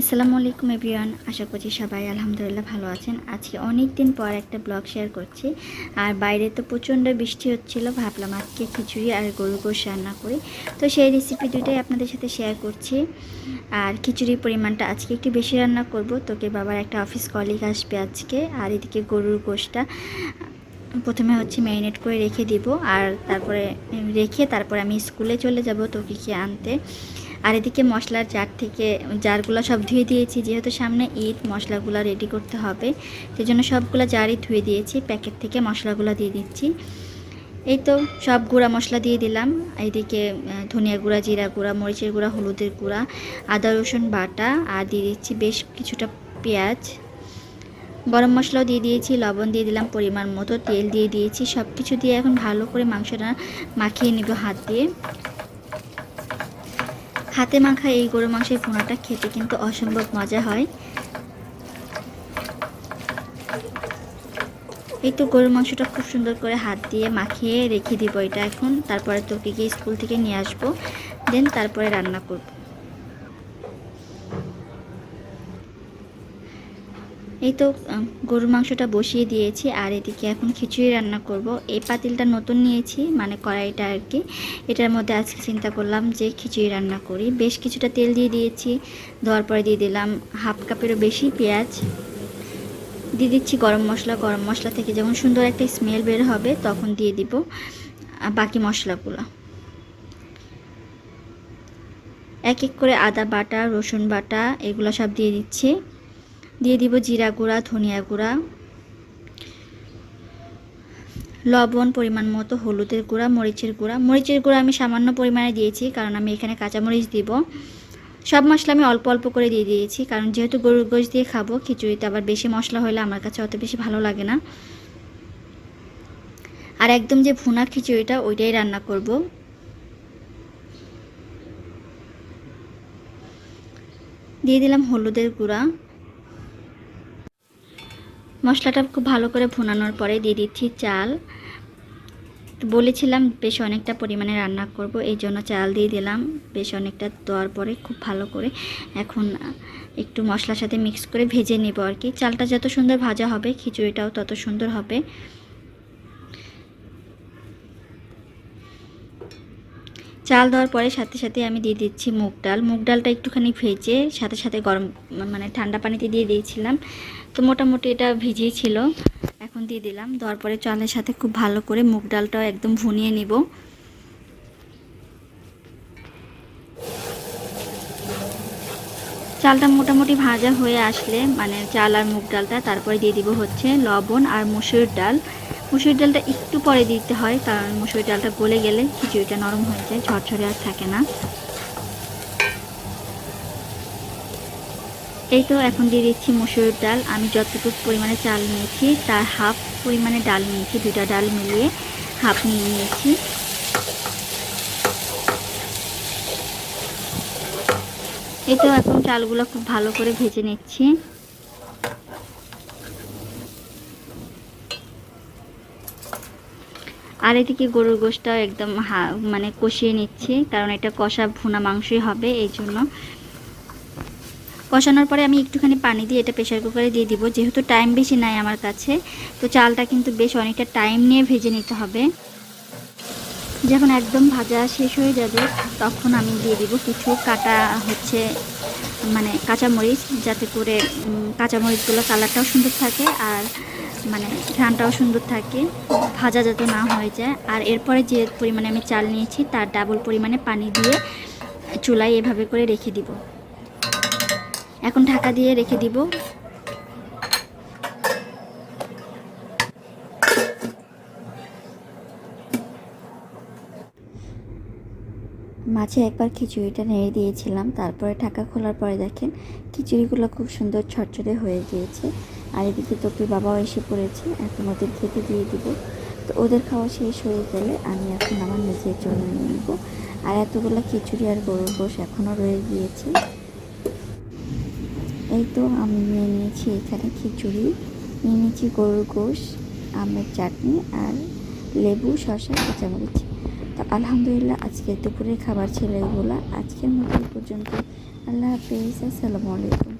আসসালামু আলাইকুম এভরিওয়ান, আশা করছি সবাই আলহামদুলিল্লাহ ভালো আছেন। আজকে অনেক দিন পর একটা ব্লগ শেয়ার করছি। আর বাইরে তো প্রচণ্ড বৃষ্টি হচ্ছিল, ভাবলাম আজকে খিচুড়ি আর গরু গোশ রান্না করি। তো সেই রেসিপি দুটাই আপনাদের সাথে শেয়ার করছি। আর খিচুড়ির পরিমাণটা আজকে একটু বেশি রান্না করব। তোকে বাবার একটা অফিস কলিগ আসবে আজকে, আর এদিকে গরুর গোশটা প্রথমে হচ্ছে ম্যারিনেট করে রেখে দিব। আর তারপরে, রেখে তারপরে আমি স্কুলে চলে যাব তোকে কি আনতে। আর এদিকে মশলার জার থেকে, জারগুলো সব ধুয়ে দিয়েছি। যেহেতু সামনে ঈদ, মশলাগুলো রেডি করতে হবে। সেজন্য সবগুলো জারই ধুয়ে দিয়েছি। প্যাকেট থেকে মশলাগুলো দিয়ে দিচ্ছি। এই তো সব গুঁড়া মশলা দিয়ে দিলাম। এইদিকে ধনিয়া গুঁড়া, জিরা গুঁড়া, মরিচের গুঁড়া, হলুদের গুঁড়া, আদা, রসুন বাটা আর দিয়ে দিচ্ছি বেশ কিছুটা পেঁয়াজ। গরম মশলাও দিয়ে দিয়েছি, লবণ দিয়ে দিলাম পরিমাণ মতো, তেল দিয়ে দিয়েছি। সব কিছু দিয়ে এখন ভালো করে মাংসটা মাখিয়ে নিব হাত দিয়ে। হাতে মাখা এই গরু মাংসের পোনাটা খেতে কিন্তু অসম্ভব মজা হয়। এই তো গরুর মাংসটা খুব সুন্দর করে হাত দিয়ে মাখিয়ে রেখে দিব এটা এখন। তারপরে তোকে গিয়ে স্কুল থেকে নিয়ে আসব। দেন তারপরে রান্না করব। এই তো গরুর মাংসটা বসিয়ে দিয়েছি, আর এদিকে এখন খিচুড়ি রান্না করব। এই পাতিলটা নতুন নিয়েছি মানে কড়াইটা আর কি। এটার মধ্যে আজকে চিন্তা করলাম যে খিচুড়ি রান্না করি। বেশ কিছুটা তেল দিয়ে দিয়েছি, দেওয়ার পরে দিয়ে দিলাম হাফ কাপেরও বেশি পেঁয়াজ। দিয়ে দিচ্ছি গরম মশলা গরম মশলা থেকে যখন সুন্দর একটা স্মেল বের হবে, তখন দিয়ে দিব বাকি মশলাগুলো। এক এক করে আদা বাটা, রসুন বাটা, এগুলো সব দিয়ে দিচ্ছি। দিয়ে দিব জিরা গুঁড়া, ধনিয়া গুঁড়া, লবণ পরিমাণ মতো, হলুদের গুঁড়া, মরিচের গুঁড়া। মরিচের গুঁড়া আমি সামান্য পরিমাণে দিয়েছি, কারণ আমি এখানে কাঁচামরিচ দিব। সব মশলা আমি অল্প অল্প করে দিয়ে দিয়েছি, কারণ যেহেতু গরুর গোশ দিয়ে খাব, খিচুড়িতে আবার বেশি মশলা হলে আমার কাছে অত বেশি ভালো লাগে না। আর একদম যে ভুনা খিচুড়িটা, ওইটাই রান্না করব। দিয়ে দিলাম হলুদের গুঁড়া। মশলাটা খুব ভালো করে ভুনানোর পরে দিয়ে দিচ্ছি চাল। বলেছিলাম বেশ অনেকটা পরিমাণে রান্না করব, এই জন্য চাল দিয়ে দিলাম। বেশ অনেকটা দেওয়ার পরে খুব ভালো করে এখন একটু মশলার সাথে মিক্স করে ভেজে নেব আর কি। চালটা যত সুন্দর ভাজা হবে, খিচুড়িটাও তত সুন্দর হবে। চাল দেওয়ার পরে সাথে সাথে আমি দিয়ে দিচ্ছি মুগ ডাল। মুগ ডালটা একটুখানি ভেজে সাথে সাথে গরম মানে ঠান্ডা পানিতে দিয়ে দিয়েছিলাম। তো মোটামুটি এটা ভিজিয়ে ছিল। এখন দিয়ে দিলাম। দেওয়ার পরে চালের সাথে খুব ভালো করে মুগ ডালটাও একদম ভুনিয়ে নিব। চালটা মোটামুটি ভাজা হয়ে আসলে মানে চাল আর মুগ ডালটা, তারপরে দিয়ে দিব হচ্ছে লবণ আর মুসুর ডাল। মুসুর ডালটা একটু পরে দিতে হয়, কারণ মুসুর ডালটা গলে গেলে খিচুড়িটা নরম হয়ে যায়, ঝরঝরে আর থাকে না। এই তো এখন দিয়ে দিচ্ছি মসুর ডাল। আমি যতটুকু পরিমাণে চাল নিয়েছি, তার হাফ পরিমাণে ডাল নিয়েছি দুটা ডাল মিলিয়ে হাফ নিয়ে নিয়েছি। এই তো এখন চালগুলো খুব ভালো করে ভেজে নিচ্ছি। আর এদিকে গরুর গোশটাও একদম হা মানে কষিয়ে নিচ্ছি, কারণ এটা কষা ভুনা মাংসই হবে, এই জন্য। কষানোর পরে আমি একটুখানি পানি দিয়ে এটা প্রেশার কুকারে দিয়ে দিব, যেহেতু টাইম বেশি নাই আমার কাছে, তো চালটা কিন্তু বেশ অনেকটা টাইম নিয়ে ভেজে নিতে হবে। যখন একদম ভাজা শেষ হয়ে যাবে, তখন আমি দিয়ে দিব কিছু কাটা হচ্ছে মানে কাঁচামরিচ যাতে করে কাঁচামরিচগুলো কালারটাও সুন্দর থাকে আর মানে ঘ্রানটাও সুন্দর থাকে, ভাজা যাতে না হয়ে যায়। আর এরপরে যে পরিমাণে আমি চাল নিয়েছি তার ডাবল পরিমাণে পানি দিয়ে চুলায় এভাবে করে রেখে দিব। এখন ঢাকা দিয়ে রেখে দিব মাঝে একবার খিচুড়িটা নেড়ে দিয়েছিলাম, তারপরে ঢাকা খোলার পরে দেখেন খিচুড়িগুলো খুব সুন্দর ছটছটে হয়ে গিয়েছে। আর এদিকে তোকে বাবাও এসে পড়েছে, এখন ওদের খেতে দিয়ে দিব। তো ওদের খাওয়া শেষ হয়ে গেলে আমি এখন আমার নিজের জন্য নিয়ে নেব। আর এতগুলো খিচুড়ি আর গরুর গোশ এখনও রয়ে গিয়েছে। এই তো আমি নিয়ে নিয়েছি এখানে খিচুড়ি, নিয়ে নিয়েছি গরুর গোশ, আমের চাটনি আর লেবু, শসা, কাঁচামরিচ। তো আলহামদুলিল্লাহ আজকে দুপুরের খাবার ছিল এগুলো। আজকের মতো পর্যন্ত আল্লাহ হাফিজ আসসালামু আলাইকুম।